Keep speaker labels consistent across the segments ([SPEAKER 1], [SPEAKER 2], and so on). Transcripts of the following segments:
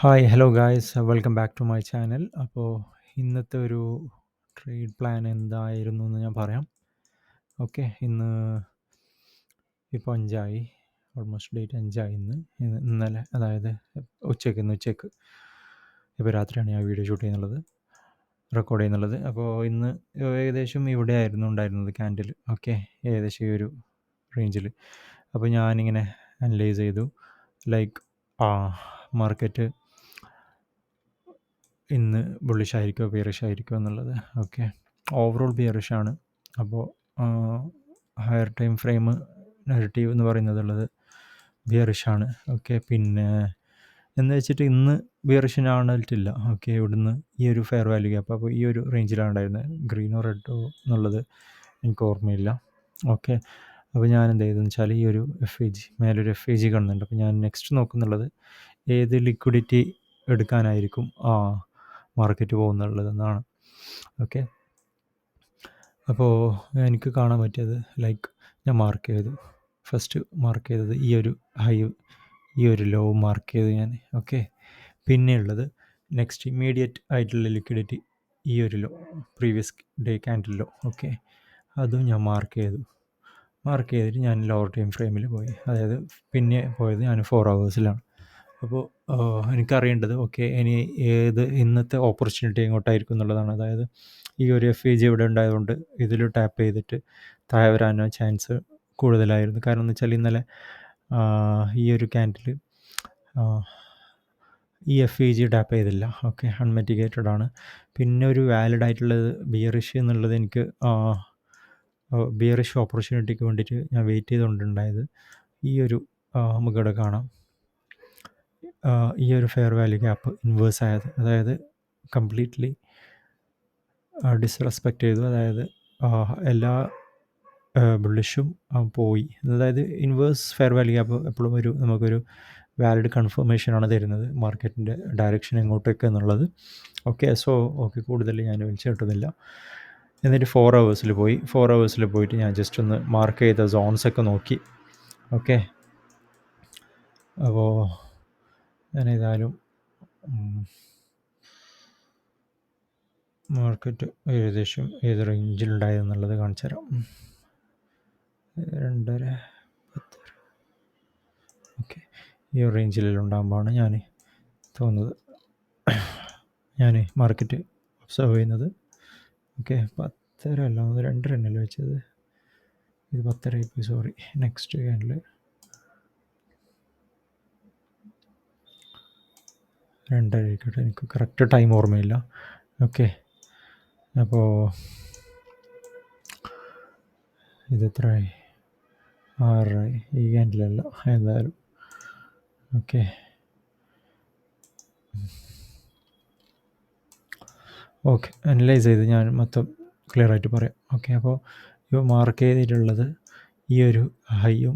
[SPEAKER 1] Hi hello guys welcome back to my channel അപ്പോൾ ഇന്നത്തെ ഒരു ട്രേഡ് പ്ലാൻ എന്തായിരുന്നു എന്ന് ഞാൻ പറയാം. ഓക്കെ ഇന്ന് ഇപ്പോൾ അഞ്ചായി. ഓൾമോസ്റ്റ് ഡേറ്റ് അഞ്ചായി ഇന്ന്. ഇന്ന് ഇന്നലെ അതായത് ഉച്ചയ്ക്ക് ഇന്ന് ഉച്ചയ്ക്ക്. ഇപ്പോൾ രാത്രിയാണ് ഞാൻ വീഡിയോ ഷൂട്ട് ചെയ്യുന്നുള്ളത് റെക്കോർഡ് ചെയ്യുന്നുള്ളത്. അപ്പോൾ ഇന്ന് ഏകദേശം ഇവിടെ ആയിരുന്നു ഉണ്ടായിരുന്നത് ക്യാൻഡിൽ ഓക്കെ ഏകദേശം ഈ ഒരു റേഞ്ചിൽ അപ്പോൾ ഞാനിങ്ങനെ അനലൈസ് ചെയ്തു. ലൈക്ക് മാർക്കറ്റ് ഇന്ന് ബുള്ളിഷ് ആയിരിക്കുമോ ബിയറിഷ് ആയിരിക്കുമോ എന്നുള്ളത്. ഓക്കെ ഓവറോൾ ബിയറിഷ് ആണ്. അപ്പോൾ ഹയർ ടൈം ഫ്രെയിം നെഗറ്റീവ് എന്ന് പറയുന്നത് ഉള്ളത് ബിയറിഷ് ആണ്. ഓക്കെ പിന്നെ എന്ന് വെച്ചിട്ട് ഇന്ന് ബിയറിഷിനാണിട്ടില്ല ഓക്കെ ഇവിടുന്ന് ഈ ഒരു ഫെയർ വാല്യൂ ഗ്യാപ്പ് അപ്പോൾ ഈ ഒരു റേഞ്ചിലാണ് ഉണ്ടായിരുന്നത്. ഗ്രീനോ റെഡോ എന്നുള്ളത് എനിക്ക് ഓർമ്മയില്ല. ഓക്കെ അപ്പോൾ ഞാൻ എന്ത് ചെയ്തെന്ന് വെച്ചാൽ ഈ ഒരു എഫ് എ ജി മേലൊരു എഫ് എ ജി കാണുന്നുണ്ട്. അപ്പോൾ ഞാൻ നെക്സ്റ്റ് നോക്കുന്നുള്ളത് ഏത് ലിക്വിഡിറ്റി എടുക്കാനായിരിക്കും? ആ മാർക്കറ്റ് പോകുന്നുള്ളതെന്നാണ്. ഓക്കെ. അപ്പോൾ എനിക്ക് കാണാൻ പറ്റിയത് ലൈക്ക് ഞാൻ മാർക്ക് ചെയ്തു ഫസ്റ്റ് മാർക്ക് ചെയ്തത് ഈ ഒരു ഹൈ ഈ ഒരു ലോ മാർക്ക് ചെയ്തു ഞാൻ. ഓക്കെ. പിന്നെയുള്ളത് നെക്സ്റ്റ് ഇമ്മീഡിയറ്റ് ആയിട്ടുള്ള ലിക്വിഡിറ്റി ഈ ഒരു low previous day candle low. Okay. അതും ഞാൻ മാർക്ക് ചെയ്തു. മാർക്ക് ചെയ്തിട്ട് ഞാൻ ലോവർ ടൈം ഫ്രെയിമിൽ പോയി. അതായത് പിന്നെ പോയത് ഞാൻ ഫോർ ഹവേഴ്സിലാണ് അപ്പോൾ എനിക്കറിയേണ്ടത് ഓക്കെ ഇനി ഏത് ഇന്നത്തെ ഓപ്പർച്യൂണിറ്റി എങ്ങോട്ടായിരിക്കും എന്നുള്ളതാണ്. അതായത് ഈ ഒരു എഫ് ഇ ജി ഇവിടെ ഉണ്ടായതുകൊണ്ട് ഇതിൽ ടാപ്പ് ചെയ്തിട്ട് താഴെ വരാനോ ചാൻസ് കൂടുതലായിരുന്നു. കാരണം എന്ന് വെച്ചാൽ ഇന്നലെ ഈ ഒരു ക്യാൻഡിൽ ഈ എഫ് ഇ ജി ടാപ്പ് ചെയ്തില്ല. ഓക്കെ അൺമെറ്റിഗേറ്റഡ് ആണ്. പിന്നെ ഒരു വാലിഡ് ആയിട്ടുള്ളത് ബിയറിഷ് എന്നുള്ളത് എനിക്ക് ബിയറിഷ് ഓപ്പർച്യൂണിറ്റിക്ക് വേണ്ടിയിട്ട് ഞാൻ വെയിറ്റ് ചെയ്തുകൊണ്ടുണ്ടായത് ഈ ഒരു നമുക്കിവിടെ കാണാം. ഈ ഒരു ഫെയർ വാല്യൂ ഗ്യാപ്പ് ഇൻവേഴ്സ് ആയത് അതായത് കംപ്ലീറ്റ്ലി ഡിസ്റെസ്പെക്റ്റ് ചെയ്തു. അതായത് എല്ലാ ബുള്ളിഷും പോയി. അതായത് ഇൻവേഴ്സ് ഫെയർ വാല്യൂ ഗ്യാപ്പ് എപ്പോഴും ഒരു നമുക്കൊരു വാലിഡ് കൺഫർമേഷനാണ് തരുന്നത് മാർക്കറ്റിന്റെ ഡയറക്ഷൻ എങ്ങോട്ടേക്ക് എന്നുള്ളത്. ഓക്കെ സോ ഓക്കെ കൂടുതൽ ഞാൻ വിളിച്ചിട്ടുന്നില്ല എന്നിട്ട് ഫോർ ഹവേഴ്സിൽ പോയി. ഫോർ ഹവേഴ്സിൽ പോയിട്ട് ഞാൻ ജസ്റ്റ് ഒന്ന് മാർക്ക് ചെയ്ത സോൺസൊക്കെ നോക്കി. ഓക്കെ അപ്പോൾ ഞാൻ ഏതായാലും മാർക്കറ്റ് ഏകദേശം ഏത് റേഞ്ചിലുണ്ടായതെന്നുള്ളത് കാണിച്ചു തരാം രണ്ടര പത്തര ഓക്കെ. ഈ റേഞ്ചിലുണ്ടാകുമ്പോഴാണ് ഞാൻ തോന്നുന്നത്. ഞാൻ മാർക്കറ്റ് ഒബ്സർവ് ചെയ്യുന്നത്. ഓക്കെ പത്തര അല്ല രണ്ടര തന്നെയല്ലേ വെച്ചത്. ഇത് പത്തര ഇപ്പോൾ സോറി നെക്സ്റ്റ് ക്യാൻഡിൽ രണ്ടര ആയിക്കോട്ടെ എനിക്ക് കറക്റ്റ് ടൈം ഓർമ്മയില്ല. ഓക്കെ അപ്പോൾ ഇത് എത്രയായി ആറായി. ഈ ക്യാൻഡിലല്ല എന്തായാലും. ഓക്കെ ഓക്കെ അനലൈസ് ചെയ്ത് ഞാൻ മൊത്തം ക്ലിയർ ആയിട്ട് പറയാം. ഓക്കെ അപ്പോൾ ഇവ മാർക്ക് ചെയ്തിട്ടുള്ളത് ഈ ഒരു ഹൈയും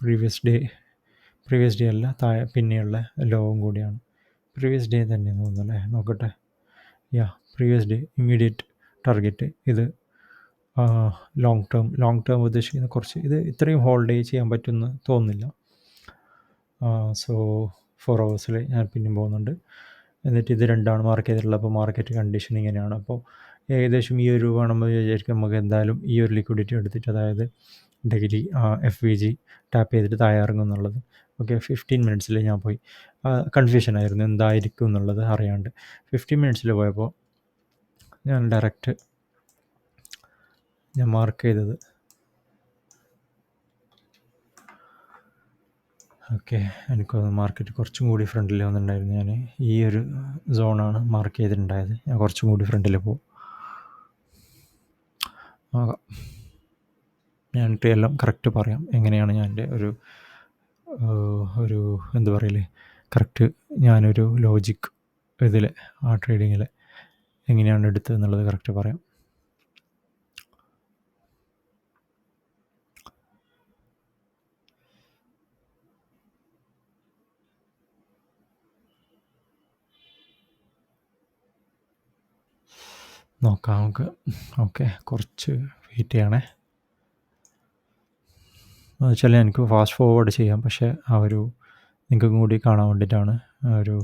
[SPEAKER 1] പ്രീവിയസ് ഡേ പ്രീവിയസ് ഡേ അല്ല താഴെ പിന്നെയുള്ള ലോവും കൂടിയാണ്. പ്രീവിയസ് ഡേ തന്നെ തോന്നുന്നു അല്ലേ? നോക്കട്ടെ. Yeah previous day immediate target ഇത് ലോങ് ടേം ലോങ് ടേം ഉദ്ദേശിക്കുന്ന കുറച്ച് ഇത് ഇത്രയും ഹോൾഡ് ചെയ്യാൻ പറ്റുമെന്ന് തോന്നുന്നില്ല. സോ ഫോർ ഹവേഴ്സിൽ ഞാൻ പിന്നെയും പോകുന്നുണ്ട്. എന്നിട്ട് ഇത് രണ്ടാണ് മാർക്ക് ചെയ്തിട്ടുള്ളത് അപ്പോൾ മാർക്കറ്റ് കണ്ടീഷൻ ഇങ്ങനെയാണ്. അപ്പോൾ ഏകദേശം ഈ ഒരു വേണമെന്ന് വിചാരിക്കും നമുക്ക് എന്തായാലും ഈ ഒരു ലിക്വിഡിറ്റി എടുത്തിട്ട് അതായത് daily F V G tap ചെയ്തിട്ട് താഴെ എന്നുള്ളത്. ഓക്കെ ഫിഫ്റ്റീൻ മിനിറ്റ്സിൽ ഞാൻ പോയി. കൺഫ്യൂഷൻ ആയിരുന്നു എന്തായിരിക്കും എന്നുള്ളത് അറിയാണ്ട്. ഫിഫ്റ്റീൻ മിനിറ്റ്സിൽ പോയപ്പോൾ ഞാൻ ഡയറക്റ്റ് ഞാൻ മാർക്ക് ചെയ്തത്. ഓക്കെ എനിക്ക് മാർക്കറ്റ് കുറച്ചും കൂടി ഫ്രണ്ടിൽ വന്നിട്ടുണ്ടായിരുന്നു ഞാൻ ഈ ഒരു സോണാണ് മാർക്ക് ചെയ്തിട്ടുണ്ടായത്. ഞാൻ കുറച്ചും കൂടി ഫ്രണ്ടിൽ പോകും ഞാൻ എല്ലാം കറക്റ്റ് പറയാം. എങ്ങനെയാണ് ഞാൻ എന്റെ ഒരു ഒരു എന്താ പറയൽ കറക്റ്റ് ഞാനൊരു ലോജിക് ഇതിൽ ആ ട്രേഡിങ്ങിൽ എങ്ങനെയാണ് എടുത്തത് എന്നുള്ളത് കറക്റ്റ് പറയാം. നോക്കാം നമുക്ക്. ഓക്കെ കുറച്ച് വെയിറ്റ് ചെയ്യണേ. വെച്ചാൽ എനിക്ക് ഫാസ്റ്റ് ഫോർവേഡ് ചെയ്യാം. പക്ഷേ ആ ഒരു നിങ്ങൾക്കും കൂടി കാണാൻ വേണ്ടിയിട്ടാണ് ആ ഒരു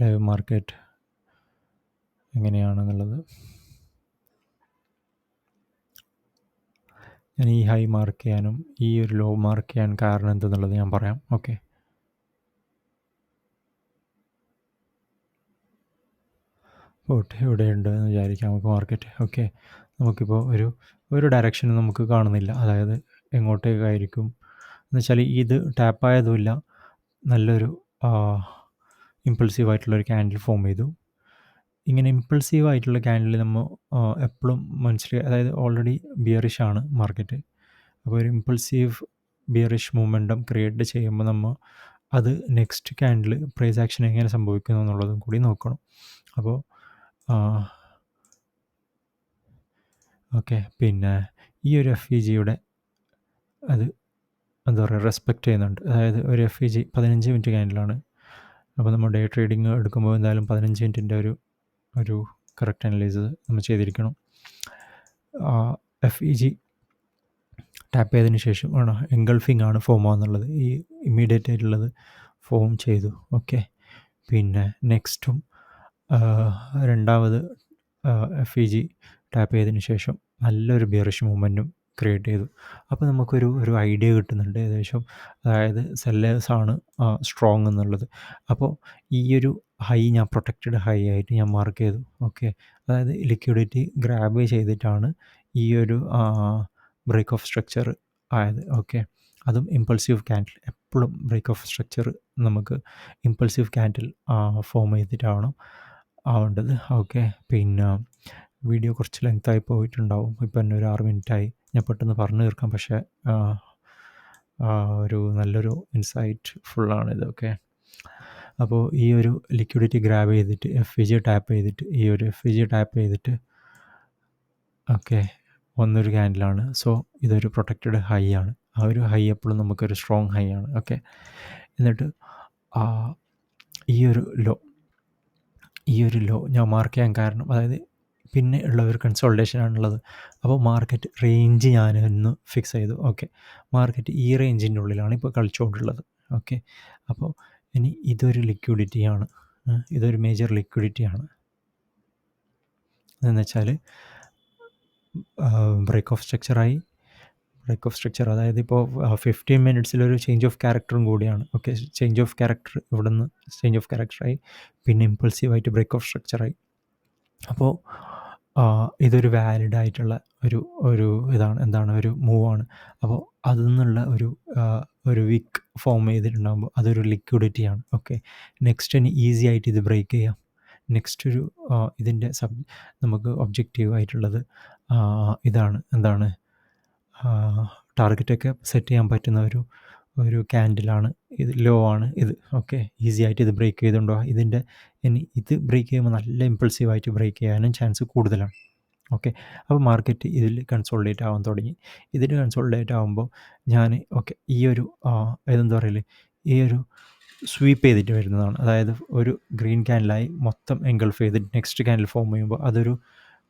[SPEAKER 1] ലൈവ് മാർക്കറ്റ് എങ്ങനെയാണെന്നുള്ളത്. ഞാൻ ഈ ഹൈ മാർക്ക് ചെയ്യാനും ഈ ഒരു ലോ മാർക്ക് ചെയ്യാൻ കാരണം എന്തെന്നുള്ളത് ഞാൻ പറയാം. ഓക്കെ ഓട്ടെ എവിടെയുണ്ട് എന്ന് വിചാരിക്കാം നമുക്ക് മാർക്കറ്റ് ഓക്കെ നമുക്കിപ്പോൾ ഒരു ഒരു ഡയറക്ഷനും നമുക്ക് കാണുന്നില്ല. അതായത് എങ്ങോട്ടേക്കായിരിക്കും? എന്ന് വെച്ചാൽ ഇത് ടാപ്പായതുമില്ല നല്ലൊരു ഇമ്പൾസീവായിട്ടുള്ളൊരു ക്യാൻഡിൽ ഫോം ചെയ്തു. ഇങ്ങനെ ഇമ്പൾസീവായിട്ടുള്ള ക്യാൻഡിൽ നമ്മൾ എപ്പോഴും മനസ്സിൽ അതായത് ഓൾറെഡി ബിയറിഷ് ആണ് മാർക്കറ്റ് അപ്പോൾ ഒരു ഇമ്പൾസീവ് ബിയറിഷ് മൂമെന്റം ക്രിയേറ്റ് ചെയ്യുമ്പോൾ നമ്മൾ അത് നെക്സ്റ്റ് ക്യാൻഡിൽ പ്രൈസ് ആക്ഷൻ എങ്ങനെ സംഭവിക്കുന്നു എന്നുള്ളതും കൂടി നോക്കണം. അപ്പോൾ ഓക്കെ. പിന്നെ ഈ ഒരു എഫ് ഇ ജിയുടെ അത് എന്താ പറയുക റെസ്പെക്റ്റ് ചെയ്യുന്നുണ്ട്. അതായത് ഒരു എഫ് ഇ ജി പതിനഞ്ച് മിനിറ്റ് ക്യാൻഡിലാണ് അപ്പോൾ നമ്മൾ ഡേ ട്രേഡിങ് എടുക്കുമ്പോൾ എന്തായാലും പതിനഞ്ച് മിനിറ്റിന്റെ ഒരു ഒരു കറക്റ്റ് അനലൈസ് നമ്മൾ ചെയ്തിരിക്കണം. എഫ് ഇ ജി ടാപ്പ് ചെയ്തതിന് ശേഷം ആണ് എൻഗൾഫിംഗ് ആണ് ഫോം ആകുന്നുള്ളത് ഈ ഇമ്മീഡിയറ്റ് ആയിട്ടുള്ളത് ഫോം ചെയ്തു. ഓക്കെ പിന്നെ നെക്സ്റ്റും രണ്ടാമത് എഫ് ഇ ജി ടാപ്പ് ചെയ്തതിന് ശേഷം നല്ലൊരു ബിയറിഷ് മൂവ്മെന്റും ക്രിയേറ്റ് ചെയ്തു. അപ്പോൾ നമുക്കൊരു ഒരു ഐഡിയ കിട്ടുന്നുണ്ട്. ഏകദേശം അതായത് സെല്ലേഴ്സാണ് സ്ട്രോങ് എന്നുള്ളത്. അപ്പോൾ ഈ ഒരു ഹൈ ഞാൻ പ്രൊട്ടക്റ്റഡ് ഹൈ ആയിട്ട് ഞാൻ മാർക്ക് ചെയ്തു. ഓക്കെ അതായത് ലിക്വിഡിറ്റി ഗ്രാബ് ചെയ്തിട്ടാണ് ഈ ഒരു ബ്രേക്ക് ഓഫ് സ്ട്രക്ചർ ആയത്. ഓക്കെ അതും ഇമ്പൾസീവ് ക്യാൻഡിൽ എപ്പോഴും ബ്രേക്ക് ഓഫ് സ്ട്രക്ചർ നമുക്ക് ഇമ്പൾസീവ് ക്യാൻഡിൽ ഫോം ചെയ്തിട്ടാണ് ആവേണ്ടത്. ഓക്കെ പിന്നെ വീഡിയോ കുറച്ച് ലെങ്തായി പോയിട്ടുണ്ടാവും. ഇപ്പം തന്നെ ഒരു ആറ് മിനിറ്റായി. ഞാൻ പെട്ടെന്ന് പറഞ്ഞു തീർക്കാം. പക്ഷേ ഒരു നല്ലൊരു ഇൻസൈറ്റ് ഫുള്ളാണ് ഇതൊക്കെ അപ്പോൾ ഈ ഒരു ലിക്വിഡിറ്റി ഗ്രാബ് ചെയ്തിട്ട് എഫ് ഇ ജി ടാപ്പ് ചെയ്തിട്ട് ഈ ഒരു എഫ് ഇ ജി ടാപ്പ് ചെയ്തിട്ട് ഓക്കെ ഒന്നൊരു ക്യാൻഡിലാണ് സോ ഇതൊരു പ്രൊട്ടക്റ്റഡ് ഹൈ ആണ്. ആ ഒരു ഹൈ എപ്പോഴും നമുക്കൊരു സ്ട്രോങ് ഹൈ ആണ്. ഓക്കെ എന്നിട്ട് ഈ ഒരു ലോ ഈ ഒരു ലോ ഞാൻ മാർക്ക് ചെയ്യാൻ കാരണം അതായത് പിന്നെ ഉള്ള ഒരു കൺസോൾട്ടേഷൻ ആണുള്ളത് അപ്പോൾ മാർക്കറ്റ് റേഞ്ച് ഞാൻ ഒന്ന് ഫിക്സ് ചെയ്തു. ഓക്കെ മാർക്കറ്റ് ഈ റേഞ്ചിന്റെ ഉള്ളിലാണ് ഇപ്പോൾ കളിച്ചുകൊണ്ടുള്ളത്. ഓക്കെ അപ്പോൾ ഇനി ഇതൊരു ലിക്വിഡിറ്റിയാണ് ഇതൊരു മേജർ ലിക്വിഡിറ്റിയാണ് എന്ന് വെച്ചാൽ ബ്രേക്ക് ഓഫ് സ്ട്രക്ചറായി ബ്രേക്ക് ഓഫ് സ്ട്രക്ചർ അതായത് ഇപ്പോൾ ഫിഫ്റ്റീൻ മിനിറ്റ്സിലൊരു ചേഞ്ച് ഓഫ് ക്യാരക്ടറും കൂടിയാണ്. ഓക്കെ ചേഞ്ച് ഓഫ് ക്യാരക്ടർ ഇവിടെ നിന്ന് ചേഞ്ച് ഓഫ് ക്യാരക്ടറായി പിന്നെ ഇമ്പൾസീവായിട്ട് ബ്രേക്ക് ഓഫ് സ്ട്രക്ചറായി അപ്പോൾ ഇതൊരു വാലിഡ് ആയിട്ടുള്ള ഒരു ഒരു ഇതാണ് എന്താണ് ഒരു മൂവാണ് അപ്പോൾ അതിൽ നിന്നുള്ള ഒരു ഒരു വിക്ക് ഫോം ചെയ്തിട്ടുണ്ടാകുമ്പോൾ അതൊരു ലിക്വിഡിറ്റിയാണ് ഓക്കെ നെക്സ്റ്റ് ഇനി ഈസി ആയിട്ട് ഇത് ബ്രേക്ക് ചെയ്യാം. നെക്സ്റ്റ് ഒരു ഇതിന്റെ സബ് നമുക്ക് ഒബ്ജക്റ്റീവ് ആയിട്ടുള്ളത് ഇതാണ്. എന്താണ്? ടാർഗറ്റൊക്കെ സെറ്റ് ചെയ്യാൻ പറ്റുന്ന ഒരു ഒരു ക്യാൻഡിലാണ് ഇത് ലോ ആണ്. ഇത് ഓക്കെ ഈസി ആയിട്ട് ഇത് ബ്രേക്ക് ചെയ്തുകൊണ്ടോ ഇതിന്റെ ഇനി ഇത് ബ്രേക്ക് ചെയ്യുമ്പോൾ നല്ല ഇമ്പൾസീവായിട്ട് ബ്രേക്ക് ചെയ്യാനും ചാൻസ് കൂടുതലാണ്. ഓക്കെ അപ്പോൾ മാർക്കറ്റ് ഇതിൽ കൺസോൾഡേറ്റ് ആവാൻ തുടങ്ങി. ഇതിൽ കൺസോൾഡേറ്റ് ആകുമ്പോൾ ഞാൻ ഓക്കെ ഈ ഒരു ഇതെന്താ പറയൽ? ഈ ഒരു സ്വീപ്പ് ചെയ്തിട്ട് വരുന്നതാണ്. അതായത് ഒരു ഗ്രീൻ ക്യാൻഡിലായി മൊത്തം എൻഗൾഫ് ചെയ്തിട്ട് നെക്സ്റ്റ് ക്യാൻഡിൽ ഫോം ചെയ്യുമ്പോൾ അതൊരു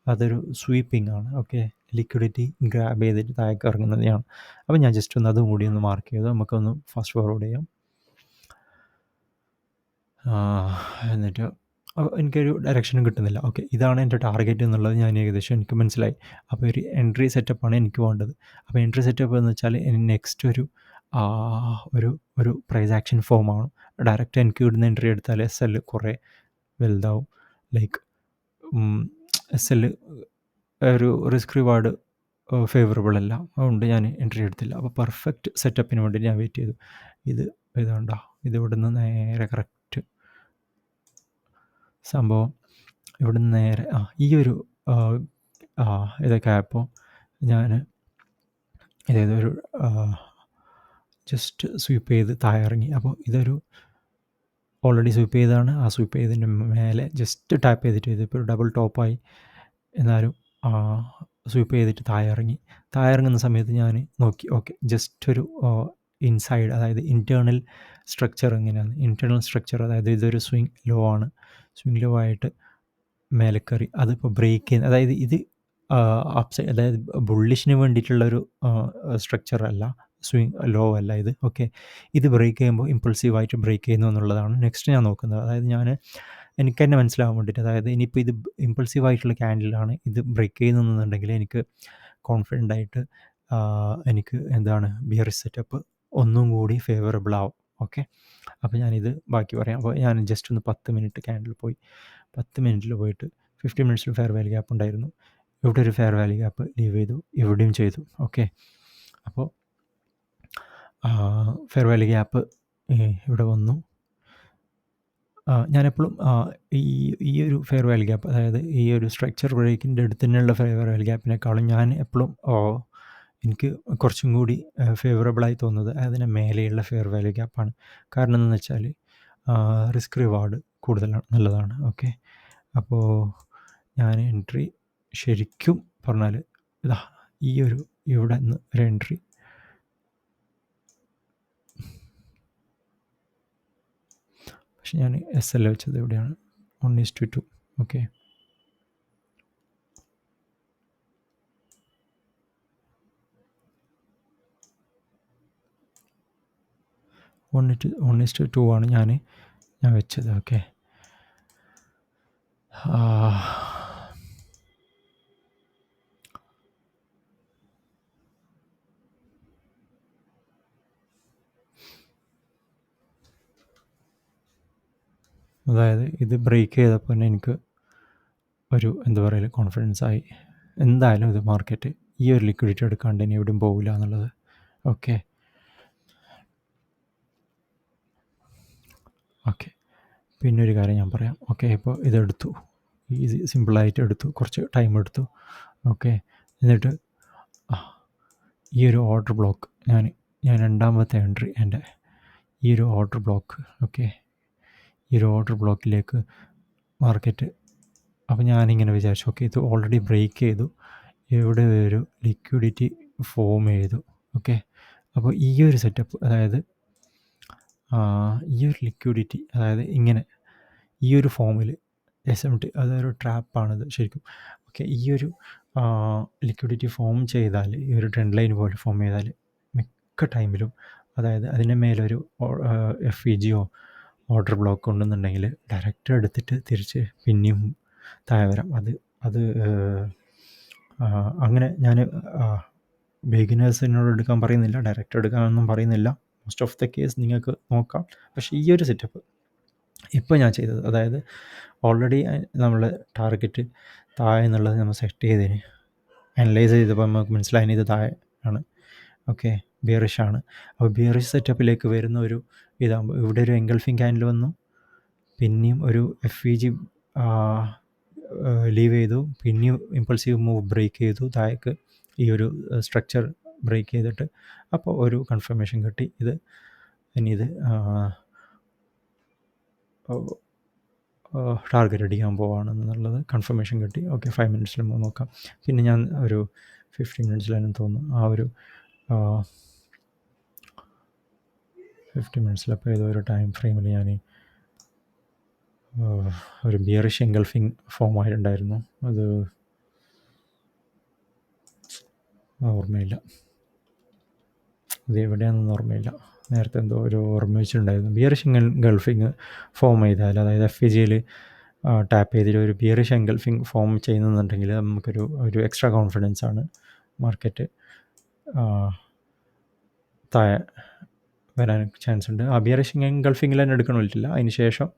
[SPEAKER 1] അതൊരു സ്വീപ്പിംഗ് ആണ്. ഓക്കെ ലിക്വിഡിറ്റി ഗ്രാബ് ചെയ്തിട്ട് താഴേക്ക് ഇറങ്ങുന്നതാണ് അപ്പോൾ ഞാൻ ജസ്റ്റ് ഒന്ന് അതും കൂടി ഒന്ന് മാർക്ക് ചെയ്തു. നമുക്കൊന്ന് ഫാസ്റ്റ് ഫോർവേഡ് ചെയ്യാം. എന്നിട്ട് എനിക്കൊരു ഡയറക്ഷനും കിട്ടുന്നില്ല. ഓക്കെ ഇതാണ് എന്റെ ടാർഗറ്റ് എന്നുള്ളത് ഞാൻ ഏകദേശം എനിക്ക് മനസ്സിലായി. അപ്പോൾ ഒരു എൻട്രി സെറ്റപ്പാണ് എനിക്ക് വേണ്ടത്. അപ്പോൾ എൻട്രി സെറ്റപ്പ് എന്ന് വെച്ചാൽ നെക്സ്റ്റ് ഒരു ഒരു ഒരു പ്രൈസ് ആക്ഷൻ ഫോമാണ് ഡയറക്റ്റ് എനിക്ക് ഇവിടുന്ന് എൻട്രി എടുത്താൽ എസ് എൽ കുറേ വലുതാവും. ലൈക്ക് എൽ ഒരു റിസ്ക് റിവാർഡ് ഫേവറബിൾ അല്ല അതുകൊണ്ട് ഞാൻ എൻട്രി എടുത്തില്ല. അപ്പോൾ പെർഫെക്റ്റ് സെറ്റപ്പിന് വേണ്ടി ഞാൻ വെയിറ്റ് ചെയ്തു. ഇത് ഇതുകൊണ്ടോ ഇത് ഇവിടുന്ന് നേരെ കറക്റ്റ് സംഭവം. ഇവിടുന്ന് നേരെ ആ ഈ ഒരു ഇതൊക്കെ ആയപ്പോൾ ഞാൻ ഇതേതൊരു ജസ്റ്റ് സ്വീപ്പ് ചെയ്ത് താഴെ ഇറങ്ങി. അപ്പോൾ ഇതൊരു ഓൾറെഡി സ്വീപ്പ് ചെയ്തതാണ്. ആ സ്വീപ്പ് ചെയ്തതിന്റെ മേലെ ജസ്റ്റ് ടാപ്പ് ചെയ്തിട്ട് ഇതിപ്പോൾ ഡബിൾ ടോപ്പായി എന്നാലും സ്വീപ്പ് ചെയ്തിട്ട് താഴെ ഇറങ്ങി താഴെ ഇറങ്ങുന്ന സമയത്ത് ഞാൻ നോക്കി. ഓക്കെ ജസ്റ്റ് ഒരു ഇൻസൈഡ് അതായത് ഇന്റേർണൽ സ്ട്രക്ചർ എങ്ങനെയാണ് ഇന്റേർണൽ സ്ട്രക്ചർ അതായത് ഇതൊരു സ്വിങ് ലോ ആണ്. സ്വിങ് ലോ ആയിട്ട് മേലക്കറി അതിപ്പോൾ ബ്രേക്ക് ചെയ്യുന്ന അതായത് ഇത് അപ്സൈഡ് അതായത് ബുള്ളിഷിന് വേണ്ടിയിട്ടുള്ളൊരു സ്ട്രക്ചർ അല്ല. സ്വിങ് ലോ അല്ല ഇത്. ഓക്കെ ഇത് ബ്രേക്ക് ചെയ്യുമ്പോൾ ഇമ്പൾസീവായിട്ട് ബ്രേക്ക് ചെയ്യുന്നു എന്നുള്ളതാണ് നെക്സ്റ്റ് ഞാൻ നോക്കുന്നത്. അതായത് ഞാൻ എനിക്ക് തന്നെ മനസ്സിലാവാൻ വേണ്ടിയിട്ട് അതായത് ഇനിയിപ്പോൾ ഇത് ഇമ്പൾസീവ് ആയിട്ടുള്ള ക്യാൻഡിലാണ് ഇത് ബ്രേക്ക് ചെയ്യുന്നുണ്ടെങ്കിൽ എനിക്ക് കോൺഫിഡന്റ് ആയിട്ട് എനിക്ക് എന്താണ് ബിയർ സെറ്റപ്പ് ഒന്നും കൂടി ഫേവറബിൾ ആവും. ഓക്കെ അപ്പോൾ ഞാനിത് ബാക്കി പറയാം. അപ്പോൾ ഞാൻ ജസ്റ്റ് ഒന്ന് പത്ത് മിനിറ്റ് ക്യാൻഡിൽ പോയി. പത്ത് മിനിറ്റിൽ പോയിട്ട് ഫിഫ്റ്റി മിനിറ്റ്സിൽ ഫെയർ വാല്യൂ ഗ്യാപ്പ് ഉണ്ടായിരുന്നു. ഇവിടെ ഒരു ഫെയർ വാല്യൂ ഗ്യാപ്പ് ലീവ് ചെയ്തു. ഇവിടെയും ചെയ്തു. ഓക്കെ അപ്പോൾ ഫെയർ ഗ്യാപ്പ് ഇവിടെ വന്നു. ഞാനെപ്പോഴും ഈ ഈ ഒരു ഫെയർ വാലി ഗ്യാപ്പ് അതായത് ഈ ഒരു സ്ട്രക്ചർ ബ്രേക്കിന്റെ അടുത്ത് തന്നെയുള്ള ഫെയർ വാലി ഗ്യാപ്പിനേക്കാളും ഞാൻ എപ്പോഴും എനിക്ക് കുറച്ചും കൂടി ഫേവറബിളായി തോന്നുന്നത് അതിന് മേലെയുള്ള ഫെയർ വാല്യൂ ഗ്യാപ്പാണ് കാരണം എന്താണെന്ന് വെച്ചാൽ റിസ്ക് റിവാർഡ് കൂടുതലാണ് നല്ലതാണ്. ഓക്കെ അപ്പോൾ ഞാൻ എൻട്രി ശരിക്കും പറഞ്ഞാൽ ഇതാ ഈ ഒരു ഇവിടെ നിന്ന് ഒരു എൻട്രി പക്ഷെ ഞാൻ എസ് എൽ വെച്ചത് ഇവിടെയാണ്. One is to two okay one two one two two ആണ് ഞാൻ ഞാൻ വെച്ചത്. ഓക്കെ അതായത് ഇത് ബ്രേക്ക് ചെയ്തപ്പോൾ തന്നെ എനിക്ക് ഒരു എന്താ പറയുക കോൺഫിഡൻസ് ആയി. എന്തായാലും ഇത് മാർക്കറ്റ് ഈ ഒരു ലിക്വിഡിറ്റി എടുക്കാണ്ട് ഇനി എവിടെയും പോകില്ല എന്നുള്ളത്. ഓക്കെ ഓക്കെ പിന്നെ ഒരു കാര്യം ഞാൻ പറയാം. ഓക്കെ ഇപ്പോൾ ഇതെടുത്തു ഈസി സിമ്പിളായിട്ട് എടുത്തു. കുറച്ച് ടൈം എടുത്തു. ഓക്കെ എന്നിട്ട് ഈ ഒരു ഓർഡർ ബ്ലോക്ക് ഞാൻ ഞാൻ രണ്ടാമത്തെ എൻട്രി എന്റെ ഈ ഒരു ഓർഡർ ബ്ലോക്ക് ഓക്കെ ഈ ഒരു ഓർഡർ ബ്ലോക്കിലേക്ക് മാർക്കറ്റ് അപ്പോൾ ഞാനിങ്ങനെ വിചാരിച്ചു ഓക്കെ ഇത് ഓൾറെഡി ബ്രേക്ക് ചെയ്തു. ഇവിടെ ഒരു ലിക്വിഡിറ്റി ഫോം ചെയ്തു. ഓക്കെ അപ്പോൾ ഈ ഒരു സെറ്റപ്പ് അതായത് ഈ ഒരു ലിക്വിഡിറ്റി അതായത് ഇങ്ങനെ ഈ ഒരു ഫോമിൽ എസ് എം ടി അതൊരു ട്രാപ്പാണിത് ശരിക്കും. ഓക്കെ ഈ ഒരു ലിക്വിഡിറ്റി ഫോം ചെയ്താൽ ഈ ഒരു ട്രെൻഡ് ലൈൻ പോലെ ഫോം ചെയ്താൽ മിക്ക ടൈമിലും അതായത് അതിന്റെ മേലൊരു എഫ് ഇ ജിയോ ഓർഡർ ബ്ലോക്ക് ഉണ്ടെന്നുണ്ടെങ്കിൽ ഡയറക്റ്റ് എടുത്തിട്ട് തിരിച്ച് പിന്നെയും താഴെ വരാം. അത് അത് അങ്ങനെ ഞാൻ ബിഗിനേഴ്സിനോട് എടുക്കാൻ പറയുന്നില്ല ഡയറക്റ്റ് എടുക്കാനൊന്നും പറയുന്നില്ല. മോസ്റ്റ് ഓഫ് ദ കേസ് നിങ്ങൾക്ക് നോക്കാം. പക്ഷേ ഈ ഒരു സെറ്റപ്പ് ഇപ്പോൾ ഞാൻ ചെയ്തത് അതായത് ഓൾറെഡി നമ്മൾ ടാർഗറ്റ് താഴെ എന്നുള്ളത് നമ്മൾ സെറ്റ് ചെയ്തതിന് അനലൈസ് ചെയ്തപ്പോൾ നമുക്ക് മനസ്സിലായത് താഴെ ആണ്. ഓക്കെ ബിയറിഷ് ആണ്. അപ്പോൾ ബിയറിഷ് സെറ്റപ്പിലേക്ക് വരുന്ന ഒരു ഇതാകുമ്പോൾ ഇവിടെ ഒരു എൻഗൾഫിങ് ക്യാൻഡിൽ വന്നു. പിന്നെയും ഒരു എഫ് ഇ ജി ലീവ് ചെയ്തു. പിന്നെയും ഇമ്പൾസീവ് മൂവ് ബ്രേക്ക് ചെയ്തു. താഴേക്ക് ഈ ഒരു സ്ട്രക്ചർ ബ്രേക്ക് ചെയ്തിട്ട്. അപ്പോൾ ഒരു കൺഫർമേഷൻ കിട്ടി. ഇത് ഇനി ഇത് ടാർഗറ്റ് അടിക്കാൻ പോവാണെന്നുള്ളത് കൺഫർമേഷൻ കിട്ടി. ഓക്കെ ഫൈവ് മിനിറ്റ്സിൽ നോക്കാം. പിന്നെ ഞാൻ ഒരു ഫിഫ്റ്റീൻ മിനിറ്റ്സിൽ തന്നെ തോന്നുന്നു. ആ ഒരു ഫിഫ്റ്റി മിനിറ്റ്സിൽ അപ്പോൾ ഏതോ ഒരു ടൈം ഫ്രെയിമിൽ ഞാൻ ഒരു ബിയറിഷ് എൻഗൾഫിങ് ഫോം ആയിട്ടുണ്ടായിരുന്നു. അത് ഓർമ്മയില്ല. അത് എവിടെയാണെന്ന് ഓർമ്മയില്ല. നേരത്തെ എന്തോ ഒരു ഓർമ്മ വെച്ചിട്ടുണ്ടായിരുന്നു. ബിയറിഷ് ഗൾഫിങ് ഫോം ചെയ്താൽ അതായത് എഫ് ഇ ജിയിൽ ടാപ്പ് ചെയ്തിട്ട് ഒരു ബിയറിഷ് എൻഗൾഫിങ് ഫോം ചെയ്യുന്നുണ്ടെങ്കിൽ നമുക്കൊരു ഒരു എക്സ്ട്രാ കോൺഫിഡൻസ് ആണ് മാർക്കറ്റ് വരാൻ ചാൻസ് ഉണ്ട് ആ ബിയറിഷ് തന്നെ തന്നെ പറ്റില്ല അതിന് ശേഷം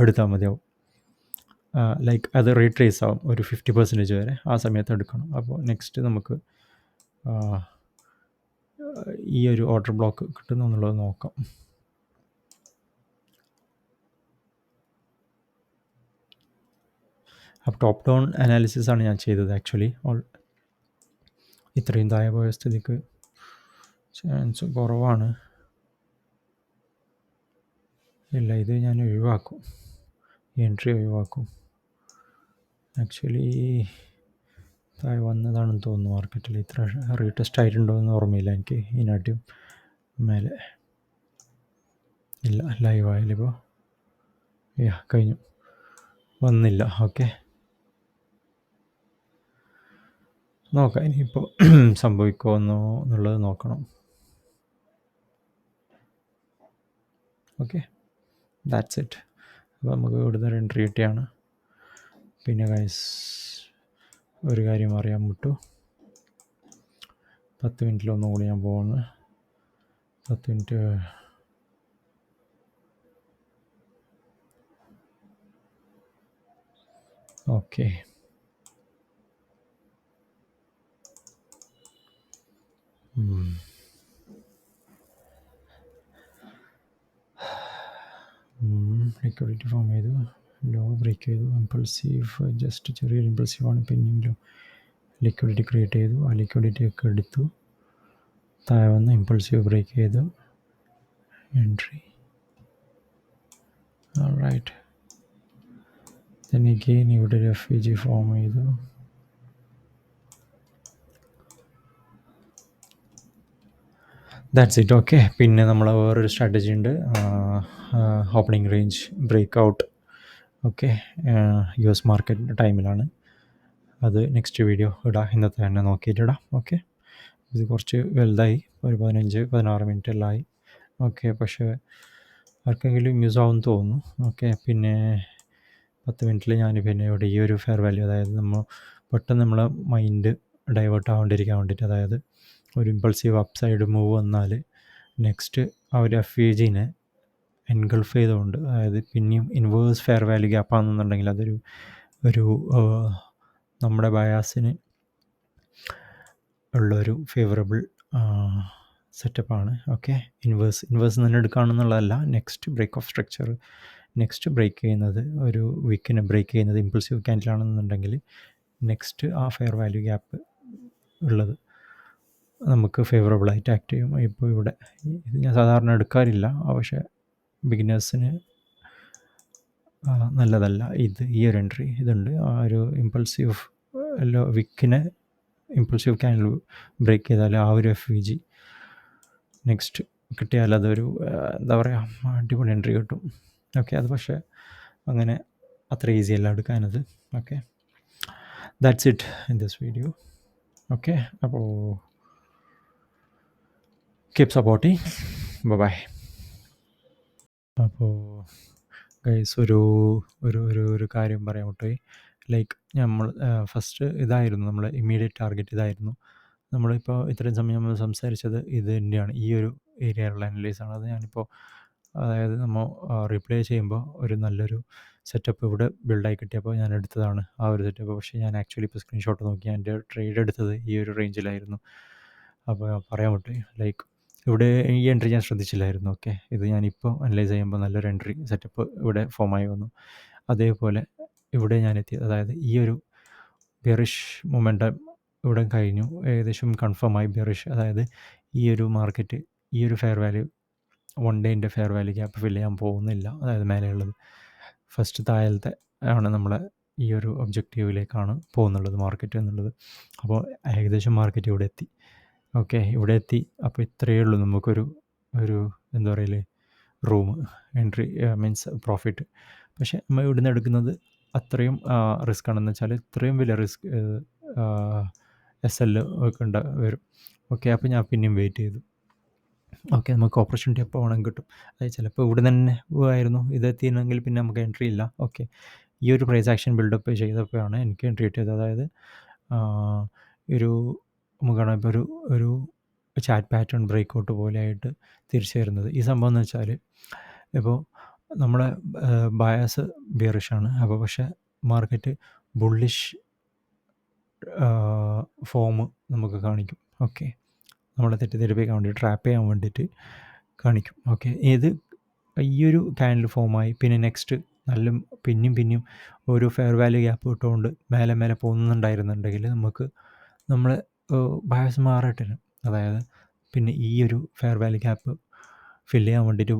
[SPEAKER 1] എടുത്താൽ മതിയാവും. ലൈക്ക് അത് റീട്രേസ് ആവും. ഒരു ഫിഫ്റ്റി പെർസെന്റേജ് വരെ ആ സമയത്ത് എടുക്കണം. അപ്പോൾ നെക്സ്റ്റ് നമുക്ക് ഈ ഒരു ഓർഡർ ബ്ലോക്ക് കിട്ടുന്നു എന്നുള്ളത് നോക്കാം. അപ്പോൾ ടോപ്പ് ഡൗൺ അനാലിസിസ് ആണ് ഞാൻ ചെയ്തത് ആക്ച്വലി ഓൾ ഇത്രയും താഴെ പോയ സ്ഥിതിക്ക് ചാൻസ് കുറവാണ്. ഇല്ല ഇത് ഞാൻ ഒഴിവാക്കും. എൻട്രി ഒഴിവാക്കും. ആക്ച്വലി താഴെ വന്നതാണെന്ന് തോന്നുന്നു മാർക്കറ്റിൽ ഇത്ര റീടെസ്റ്റ് ആയിട്ടുണ്ടോ എന്ന് ഓർമ്മയില്ല എനിക്ക് ഇതിനാട്ടും മേലെ. ഇല്ല ലൈവ് ആയാലിപ്പോൾ യാ കഴിഞ്ഞു. വന്നില്ല ഓക്കെ നോക്കാം ഇനിയിപ്പോൾ സംഭവിക്കുമെന്നോ എന്നുള്ളത് നോക്കണം. ഓക്കെ ദാറ്റ്സ് ഇറ്റ് അപ്പോൾ നമുക്ക് ഇവിടുന്ന് ഒരു എൻട്രി കിട്ടിയാണ്. പിന്നെ ഗൈസ് ഒരു കാര്യം അറിയാൻ വിട്ടു. പത്ത് മിനിറ്റിലൊന്നും കൂടി ഞാൻ പോകുന്നു പത്ത് മിനിറ്റ് ഓക്കെ ലിക്വിഡിറ്റി ഫോം ചെയ്തു. ലോ ബ്രേക്ക് ചെയ്തു. ഇമ്പൾസീവ് ജസ്റ്റ് ചെറിയൊരു ഇമ്പൾസീവാണ് പിന്നെയും ലോ ലിക്വിഡിറ്റി ക്രിയേറ്റ് ചെയ്തു. ആ ലിക്വിഡിറ്റി ഒക്കെ എടുത്തു. താഴെ വന്ന് ഇമ്പൾസീവ് ബ്രേക്ക് ചെയ്തു. എൻട്രി റൈറ്റ് again ഇവിടെ ഒരു എഫ് ഇ ജി ഫോം ചെയ്തു. ദാറ്റ്സ് ഇറ്റ് ഓക്കെ പിന്നെ നമ്മൾ വേറൊരു സ്ട്രാറ്റജി ഉണ്ട്. Opening range break out okay U S market ടൈമിലാണ് അത് നെക്സ്റ്റ് വീഡിയോ ഇടാം. ഇന്നത്തെ തന്നെ നോക്കിയിട്ട് ഇടാം. ഓക്കെ ഇത് കുറച്ച് വലുതായി. ഒരു പതിനഞ്ച് പതിനാറ് മിനിറ്റ് എല്ലാം ആയി. ഓക്കെ പക്ഷേ ആർക്കെങ്കിലും യൂസ് ആവും തോന്നുന്നു. ഓക്കെ പിന്നെ പത്ത് മിനിറ്റിൽ ഞാൻ പിന്നെ ഇവിടെ ഈ ഒരു ഫെയർ വാല്യൂ അതായത് നമ്മൾ പെട്ടെന്ന് നമ്മളെ മൈൻഡ് ഡൈവേർട്ട് ആവേണ്ടിരിക്കാൻ വേണ്ടിയിട്ട് അതായത് ഒരു ഇമ്പൾസീവ് അപ്സൈഡ് സൈഡ് മൂവ് വന്നാൽ നെക്സ്റ്റ് ആ ഒരു എഫ് എ ജിനെ എൻഗൾഫ് ചെയ്തുകൊണ്ട് അതായത് പിന്നെയും ഇൻവേഴ്സ് ഫെയർ വാല്യൂ ഗ്യാപ്പ് ആണെന്നുണ്ടെങ്കിൽ അതൊരു ഒരു നമ്മുടെ ബയാസിന് ഉള്ളൊരു ഫേവറബിൾ സെറ്റപ്പാണ് ഓക്കെ ഇൻവേഴ്സ് ഇൻവേഴ്സ് തന്നെ എടുക്കുകയാണെന്നുള്ളതല്ല next break of structure next break ചെയ്യുന്നത് ഒരു വീക്കിനെ ബ്രേക്ക് ചെയ്യുന്നത് ഇമ്പൾസീവ് ക്യാൻഡിലാണെന്നുണ്ടെങ്കിൽ നെക്സ്റ്റ് ആ ഫെയർ വാല്യൂ ഗ്യാപ്പ് ഉള്ളത് നമുക്ക് ഫേവറബിളായിട്ട് ആക്ട് ചെയ്യും. ഇപ്പോൾ ഇവിടെ ഇത് ഞാൻ സാധാരണ എടുക്കാറില്ല. പക്ഷേ ബിഗിനേഴ്സിന് നല്ലതല്ല. ഇത് ഈ ഒരു എൻട്രി ഇതുണ്ട്. ആ ഒരു ഇമ്പൾസീവ് വിക്കിനെ ഇമ്പൾസീവ് ക്യാൻഡിൽ ബ്രേക്ക് ചെയ്താൽ ആ ഒരു എഫ് വി ജി നെക്സ്റ്റ് കിട്ടിയാൽ അതൊരു എന്താ പറയുക അടിപൊളി എൻട്രി കിട്ടും. ഓക്കെ അത് പക്ഷേ അങ്ങനെ അത്ര ഈസി അല്ല എടുക്കാനത്. Okay that's it in this video okay അപ്പോൾ കീപ് സപ്പോർട്ടിങ് ബൈ അപ്പോൾ ഗൈസ് ഒരു ഒരു ഒരു ഒരു കാര്യം പറയാൻ വിട്ടുപോയി ലൈക്ക് നമ്മൾ ഫസ്റ്റ് ഇതായിരുന്നു നമ്മൾ ഇമ്മീഡിയറ്റ് ടാർഗറ്റ് ഇതായിരുന്നു. നമ്മളിപ്പോൾ ഇത്രയും സമയം നമ്മൾ സംസാരിച്ചത് ഇത് തന്നെയാണ്. ഈ ഒരു ഏരിയയിലുള്ള അനലൈസാണ് അത് ഞാനിപ്പോൾ അതായത് നമ്മൾ റീപ്ലേ ചെയ്യുമ്പോൾ ഒരു നല്ലൊരു സെറ്റപ്പ് ഇവിടെ ബിൽഡായി കിട്ടിയപ്പോൾ ഞാൻ എടുത്തതാണ് ആ ഒരു സെറ്റപ്പ് പക്ഷേ ഞാൻ ആക്ച്വലി ഇപ്പോൾ സ്ക്രീൻഷോട്ട് നോക്കി. എന്റെ ട്രേഡ് എടുത്തത് ഈ ഒരു റേഞ്ചിലായിരുന്നു അപ്പോൾ പറയാൻ പറ്റും ലൈക്ക് ഇവിടെ ഈ എൻട്രി ഞാൻ ശ്രദ്ധിച്ചില്ലായിരുന്നു. ഓക്കെ ഇത് ഞാനിപ്പോൾ അനലൈസ് ചെയ്യുമ്പോൾ നല്ലൊരു എൻട്രി സെറ്റപ്പ് ഇവിടെ ഫോമായി വന്നു. അതേപോലെ ഇവിടെ ഞാൻ എത്തി. അതായത് ഈ ഒരു ബെറിഷ് മൊമെന്റം ഇവിടെ കഴിഞ്ഞു. ഏകദേശം കൺഫേം ആയി ബെറിഷ് അതായത് ഈ ഒരു മാർക്കറ്റ് ഈ ഒരു ഫെയർ വാല്യൂ വൺ ഡേന്റെ ഫെയർ വാല്യൂ ഗ്യാപ്പ് ഫില്ല് ചെയ്യാൻ പോകുന്നില്ല. അതായത് മേലെയുള്ളത്. ഫസ്റ്റ് താഴത്തെ ആണ് നമ്മളെ ഈ ഒരു ഒബ്ജക്റ്റീവിലേക്കാണ് പോകുന്നുള്ളത് മാർക്കറ്റ് എന്നുള്ളത്. അപ്പോൾ ഏകദേശം മാർക്കറ്റ് ഇവിടെ എത്തി. ഓക്കെ ഇവിടെ എത്തി. അപ്പോൾ ഇത്രയേ ഉള്ളൂ. നമുക്കൊരു ഒരു എന്താ പറയൽ റൂം എൻട്രി മീൻസ് പ്രോഫിറ്റ് പക്ഷേ നമ്മൾ ഇവിടുന്ന് എടുക്കുന്നത് അത്രയും റിസ്ക് ആണെന്ന് വെച്ചാൽ ഇത്രയും വലിയ റിസ്ക് എസ് എൽ വെക്കേണ്ട വരും. ഓക്കെ അപ്പോൾ ഞാൻ പിന്നെയും വെയിറ്റ് ചെയ്തു. ഓക്കെ നമുക്ക് ഓപ്പർച്യൂണിറ്റി എപ്പോൾ വേണമെങ്കിൽ കിട്ടും? അതായത് ചിലപ്പോൾ ഇവിടെ തന്നെ ആയിരുന്നു ഇതെത്തിയിരുന്നെങ്കിൽ പിന്നെ നമുക്ക് എൻട്രി ഇല്ല. ഓക്കെ ഈ ഒരു പ്രൈസ് ആക്ഷൻ ബിൽഡപ്പ് ചെയ്തപ്പോഴാണ് എനിക്ക് എൻട്രി കിട്ടിയത്. അതായത് ഒരു നമുക്കാണ് ഇപ്പോൾ ഒരു ഒരു ചാറ്റ് പാറ്റേൺ ബ്രേക്ക് ഔട്ട് പോലെയായിട്ട് തിരിച്ചു വരുന്നത്. ഈ സംഭവം എന്ന് വെച്ചാൽ ഇപ്പോൾ നമ്മുടെ ബയാസ് ബിയറിഷാണ് അപ്പോൾ പക്ഷേ മാർക്കറ്റ് ബുള്ളിഷ് ഫോം നമുക്ക് കാണിക്കും. ഓക്കെ നമ്മളെ തെറ്റിദ്ധരിപ്പിക്കാൻ വേണ്ടി ട്രാപ്പ് ചെയ്യാൻ വേണ്ടിയിട്ട് കാണിക്കും. ഓക്കെ ഇത് ഈ ഒരു ക്യാൻഡിൽ ഫോമായി പിന്നെ നെക്സ്റ്റ് നല്ല പിന്നെയും പിന്നെയും ഒരു ഫെയർ വാല്യൂ ഗ്യാപ്പ് ഇട്ടുകൊണ്ട് മേലെ മേലെ പോകുന്നുണ്ടായിരുന്നുണ്ടെങ്കിൽ നമുക്ക് നമ്മൾ ബയസ് മാറിയിട്ടില്ല. അതായത് പിന്നെ ഈ ഒരു ഫെയർ വാല്യൂ ഗ്യാപ്പ് ഫില്ല് ചെയ്യാൻ വേണ്ടിയിട്ട്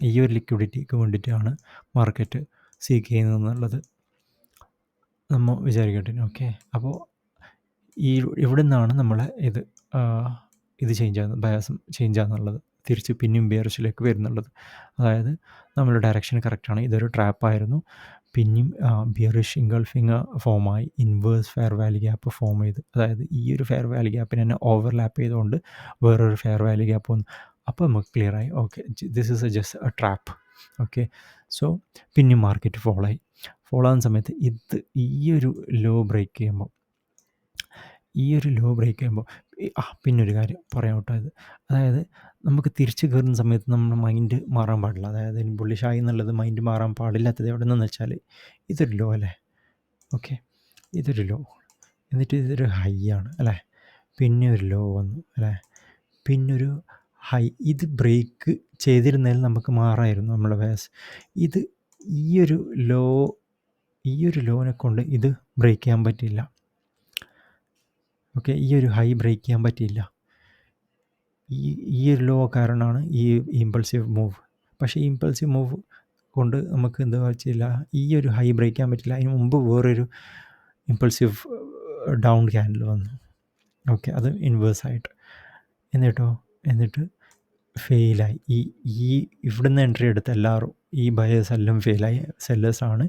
[SPEAKER 1] ഈ ഒരു ലിക്വിഡിറ്റിക്ക് വേണ്ടിയിട്ടാണ് മാർക്കറ്റ് സീക്ക് ചെയ്യുന്നതെന്നുള്ളത് നമ്മൾ വിചാരിക്കട്ടെ. ഓക്കെ അപ്പോൾ ഈ ഇവിടെ നിന്നാണ് നമ്മളെ ഇത് ഇത് ചേഞ്ച് ആകുന്നത് ബയാസം ചേഞ്ച് ആകുന്നുള്ളത് തിരിച്ച് പിന്നെയും ബിയർഷിലേക്ക് വരുന്നുള്ളത്. അതായത് നമ്മൾ ഡയറക്ഷൻ കറക്റ്റാണ് ഇതൊരു ട്രാപ്പായിരുന്നു പിന്നെയും bearish engulfing ഫോമായി inverse fair value gap form ചെയ്ത് അതായത് ഈ ഒരു ഫെയർ വാല്യൂ ഗ്യാപ്പിനെ തന്നെ ഓവർലാപ്പ് ചെയ്തുകൊണ്ട് വേറൊരു ഫെയർ വാല്യൂ ഗ്യാപ്പ് വന്നു. അപ്പോൾ നമുക്ക് ക്ലിയർ ആയി. Okay this is a just a trap okay so പിന്നെ മാർക്കറ്റ് ഫോളോ ആയി. ഫോളോ ആകുന്ന സമയത്ത് ഇത് ഈ ഒരു ലോ ബ്രേക്ക് ചെയ്യുമ്പോൾ ഈ ഒരു ലോ ബ്രേക്ക് ചെയ്യുമ്പോൾ ആ പിന്നൊരു കാര്യം പറയാം കേട്ടോ ഇത്. അതായത് നമുക്ക് തിരിച്ച് കയറുന്ന സമയത്ത് നമ്മുടെ മൈൻഡ് മാറാൻ പാടില്ല. അതായത് ബുള്ളിഷായി എന്നുള്ളത് മൈൻഡ് മാറാൻ പാടില്ലാത്തത് എവിടെ നിന്ന് വെച്ചാൽ ഇതൊരു ലോ അല്ലേ? ഓക്കെ ഇതൊരു ലോ എന്നിട്ട് ഇതൊരു ഹൈ ആണ് അല്ലേ? പിന്നെ ഒരു ലോ വന്നു അല്ലേ? പിന്നൊരു ഹൈ ഇത് ബ്രേക്ക് ചെയ്തിരുന്നതിൽ നമുക്ക് മാറായിരുന്നു നമ്മളെ വേസ് ഇത് ഈ ഒരു ലോ ഈ ഒരു ലോനെ കൊണ്ട് ഇത് ബ്രേക്ക് ചെയ്യാൻ പറ്റില്ല ഓക്കെ ഈ ഒരു ഹൈ ബ്രേക്ക് ചെയ്യാൻ പറ്റിയില്ല. ഈ ഈ ഒരു ലോ കാരണമാണ് ഈ ഇമ്പൾസീവ് മൂവ് പക്ഷേ ഈ ഇമ്പൾസീവ് മൂവ് കൊണ്ട് നമുക്ക് എന്താ വെച്ചില്ല ഈ ഒരു ഹൈ ബ്രേക്ക് ചെയ്യാൻ പറ്റില്ല. അതിന് മുമ്പ് വേറൊരു ഇമ്പൾസീവ് ഡൗൺ ക്യാൻഡിൽ വന്നു. ഓക്കെ അത് ഇൻവേഴ്സായിട്ട് എന്നിട്ടോ എന്നിട്ട് ഫെയിലായി ഈ ഈ ഇവിടുന്ന് എൻട്രി എടുത്ത എല്ലാവരും ഈ ബയേഴ്സ് എല്ലാം ഫെയിലായി സെല്ലേഴ്സാണ്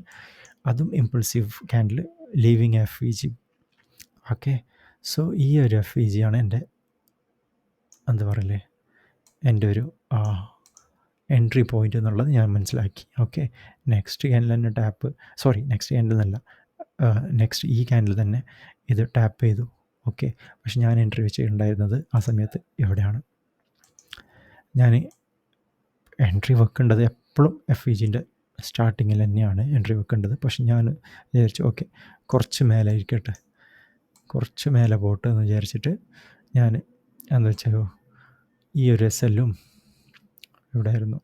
[SPEAKER 1] അതും impulsive candle leaving F V G okay so ഈ ഒരു എഫ് ഇ ജിയാണ് എന്റെ എന്താ പറയല്ലേ എന്റെ ഒരു എൻട്രി പോയിന്റ് എന്നുള്ളത് ഞാൻ മനസ്സിലാക്കി. ഓക്കെ നെക്സ്റ്റ് ക്യാൻഡിൽ തന്നെ ടാപ്പ് സോറി നെക്സ്റ്റ് ക്യാൻഡിൽ എന്നല്ല നെക്സ്റ്റ് ഈ ക്യാൻഡിൽ തന്നെ ഇത് ടാപ്പ് ചെയ്തു. ഓക്കെ പക്ഷെ ഞാൻ എൻട്രി വെച്ചിട്ടുണ്ടായിരുന്നത് ആ സമയത്ത് എവിടെയാണ്? ഞാൻ എൻട്രി വെക്കേണ്ടത് എപ്പോഴും എഫ് ഇ ജിന്റെ സ്റ്റാർട്ടിങ്ങിൽ തന്നെയാണ് എൻട്രി വെക്കേണ്ടത്. പക്ഷെ ഞാൻ വിചാരിച്ചു ഓക്കെ കുറച്ച് മേലായിരിക്കട്ടെ കുറച്ച് മേലെ പോട്ട് എന്ന് വിചാരിച്ചിട്ട് ഞാൻ എന്താ വെച്ചാൽ ഈ ഒരു എസ് എല്ലും ഇവിടെ ആയിരുന്നു.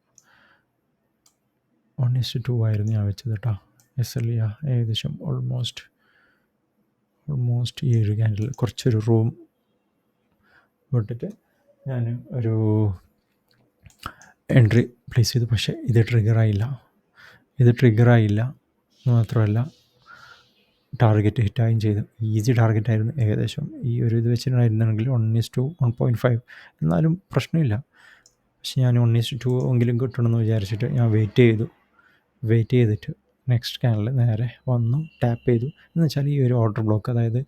[SPEAKER 1] വൺ ഇസ്റ്റ് ടു ആയിരുന്നു ഞാൻ വെച്ചത് കേട്ടോ എസ് എൽ ഏകദേശം ഓൾമോസ്റ്റ് ഓൾമോസ്റ്റ് ഈ ഒരു ക്യാൻഡിൽ കുറച്ചൊരു റൂം വിട്ടിട്ട് ഞാൻ ഒരു എൻട്രി പ്ലേസ് ചെയ്തു. പക്ഷേ ഇത് ട്രിഗറായില്ല ഇത് ട്രിഗറായില്ല മാത്രമല്ല ടാർഗറ്റ് ഹിറ്റായും ചെയ്തു. ഈസി ടാർഗറ്റ് ആയിരുന്നു ഏകദേശം. ഈ ഒരു ഇത് വെച്ചിട്ടുണ്ടായിരുന്നെങ്കിൽ one is to one point five എന്നാലും പ്രശ്നമില്ല. പക്ഷെ ഞാൻ വൺ ഈസ് ടു എങ്കിലും കിട്ടണമെന്ന് വിചാരിച്ചിട്ട് ഞാൻ വെയിറ്റ് ചെയ്തു. വെയിറ്റ് ചെയ്തിട്ട് നെക്സ്റ്റ് സ്കാനിൽ നേരെ വന്നു ടാപ്പ് ചെയ്തു. എന്ന് വെച്ചാൽ ഈ ഒരു ഓർഡർ ബ്ലോക്ക് അതായത്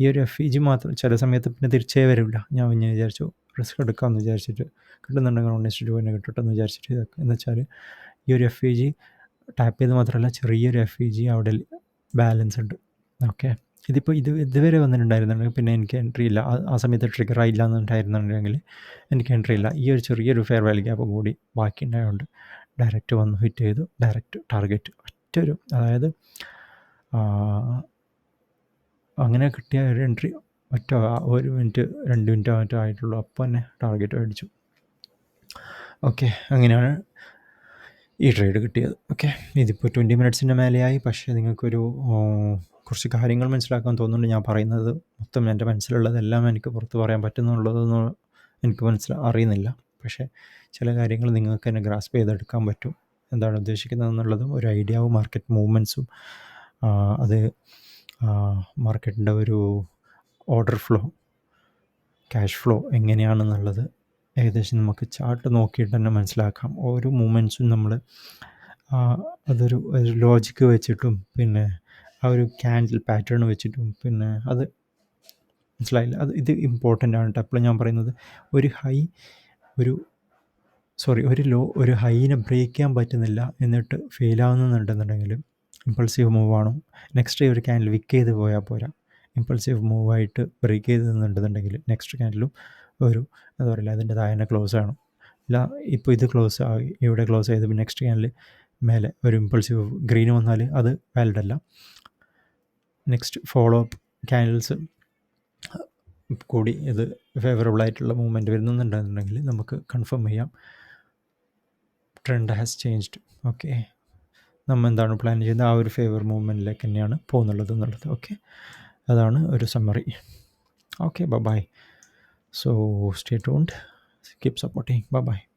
[SPEAKER 1] ഈ ഒരു എഫ് ഇ ജി മാത്രം ചില സമയത്ത് പിന്നെ തിരിച്ചേ വരില്ല. ഞാൻ പിന്നെ വിചാരിച്ചു റിസ്ക് എടുക്കാമെന്ന് വിചാരിച്ചിട്ട് കിട്ടുന്നുണ്ടെങ്കിൽ വൺ ഈസ് ടു തന്നെ കിട്ടട്ടെ എന്ന് വിചാരിച്ചിട്ട് എന്ന് വെച്ചാൽ ഈ ഒരു എഫ് ഇ ജി ടാപ്പ് ചെയ്ത് മാത്രമല്ല ചെറിയൊരു എഫ് ഇ ജി അവിടെ ബാലൻസ് ഉണ്ട്. ഓക്കെ ഇതിപ്പോൾ ഇത് ഇതുവരെ വന്നിട്ടുണ്ടായിരുന്നുണ്ടെങ്കിൽ പിന്നെ എനിക്ക് എൻട്രി ഇല്ല. ആ സമയത്ത് ട്രിഗർ ആയില്ല എന്നുണ്ടായിരുന്നുണ്ടെങ്കിൽ എനിക്ക് എൻട്രി ഇല്ല. ഈ ഒരു ചെറിയൊരു ഫെയർ വാല്യൂ ഗ്യാപ്പ് കൂടി ബാക്കി ഉണ്ടായതുകൊണ്ട് ഡയറക്റ്റ് വന്ന് ഹിറ്റ് ചെയ്തു. ഡയറക്റ്റ് ടാർഗറ്റ് ഒറ്റൊരു അതായത് അങ്ങനെ കിട്ടിയ ഒരു എൻട്രി ഒറ്റ ഒരു മിനിറ്റ് രണ്ട് മിനിറ്റ് മറ്റോ ആയിട്ടുള്ളൂ. അപ്പോൾ തന്നെ ടാർഗറ്റ് അടിച്ചു ഓക്കെ അങ്ങനെയാണ് ഈ ട്രേഡ് കിട്ടിയത്. ഓക്കെ ഇതിപ്പോൾ ട്വന്റി മിനിറ്റ്സിന്റെ മേലെയായി. പക്ഷേ നിങ്ങൾക്കൊരു കുറച്ച് കാര്യങ്ങൾ മനസ്സിലാക്കാൻ തോന്നുന്നുണ്ട്. ഞാൻ പറയുന്നത് മൊത്തം എന്റെ മനസ്സിലുള്ളതെല്ലാം എനിക്ക് പുറത്ത് പറയാൻ പറ്റുന്നുള്ളതെന്ന് എനിക്ക് മനസ്സിൽ അറിയുന്നില്ല. പക്ഷേ ചില കാര്യങ്ങൾ നിങ്ങൾക്ക് തന്നെ ഗ്രാസ്പ് ചെയ്തെടുക്കാൻ പറ്റും. എന്താണ് ഉദ്ദേശിക്കുന്നത് എന്നുള്ളതും ഒരു ഐഡിയാവും മാർക്കറ്റ് മൂവ്മെന്റ്സും അത് മാർക്കറ്റിന്റെ ഒരു ഓർഡർ ഫ്ലോ ക്യാഷ് ഫ്ലോ എങ്ങനെയാണെന്നുള്ളത് ഏകദേശം നമുക്ക് ചാർട്ട് നോക്കിയിട്ട് തന്നെ മനസ്സിലാക്കാം. ഓരോ മൂമെന്റ്സും നമ്മൾ അതൊരു ഒരു ലോജിക്ക് വെച്ചിട്ടും പിന്നെ ആ ഒരു ക്യാൻഡിൽ പാറ്റേൺ വെച്ചിട്ടും പിന്നെ അത് മനസ്സിലായില്ല. അത് ഇത് ഇമ്പോർട്ടന്റ് ആണ് കേട്ടോ അപ്പോൾ ഞാൻ പറയുന്നത്. ഒരു ഹൈ ഒരു സോറി ഒരു ലോ ഒരു ഹൈനെ ബ്രേക്ക് ചെയ്യാൻ പറ്റുന്നില്ല എന്നിട്ട് ഫെയിലാവുന്നുണ്ടെന്നുണ്ടെങ്കിൽ ഇമ്പൾസീവ് മൂവ് ആണ്? നെക്സ്റ്റ് ഒരു ക്യാൻഡിൽ വിക്ക് ചെയ്ത് പോയാൽ പോരാ. ഇമ്പൾസീവ് മൂവായിട്ട് ബ്രേക്ക് ചെയ്ത് നിന്നുണ്ടെന്നുണ്ടെങ്കിൽ നെക്സ്റ്റ് ക്യാൻഡിലും ഒരു എന്താ പറയുക അതിന്റെ താഴെ ക്ലോസ് ആണ് ഇല്ല ഇപ്പോൾ ഇത് ക്ലോസ് ആയി ഇവിടെ ക്ലോസ് ചെയ്ത് പിന്നെ നെക്സ്റ്റ് ക്യാനിൽ മേലെ ഒരു ഇമ്പൾസീവ് ഗ്രീൻ വന്നാൽ അത് വാലിഡ് അല്ല. നെക്സ്റ്റ് ഫോളോ അപ്പ് ക്യാൻഡിൽസ് കൂടി ഇത് ഫേവറബിൾ ആയിട്ടുള്ള മൂവ്മെന്റ് വരുന്നുണ്ടെന്നുണ്ടെങ്കിൽ നമുക്ക് കൺഫേം ചെയ്യാം. ട്രെൻഡ് ഹാസ് ചേഞ്ച്ഡ് ഓക്കെ നമ്മൾ എന്താണ് പ്ലാൻ ചെയ്യുന്നത്? ആ ഒരു ഫേവർ മൂവ്മെന്റിലേക്ക് തന്നെയാണ് പോകുന്നുള്ളത് എന്നുള്ളത്. ഓക്കെ അതാണ് ഒരു summary okay bye So stay tuned, keep supporting. Bye bye.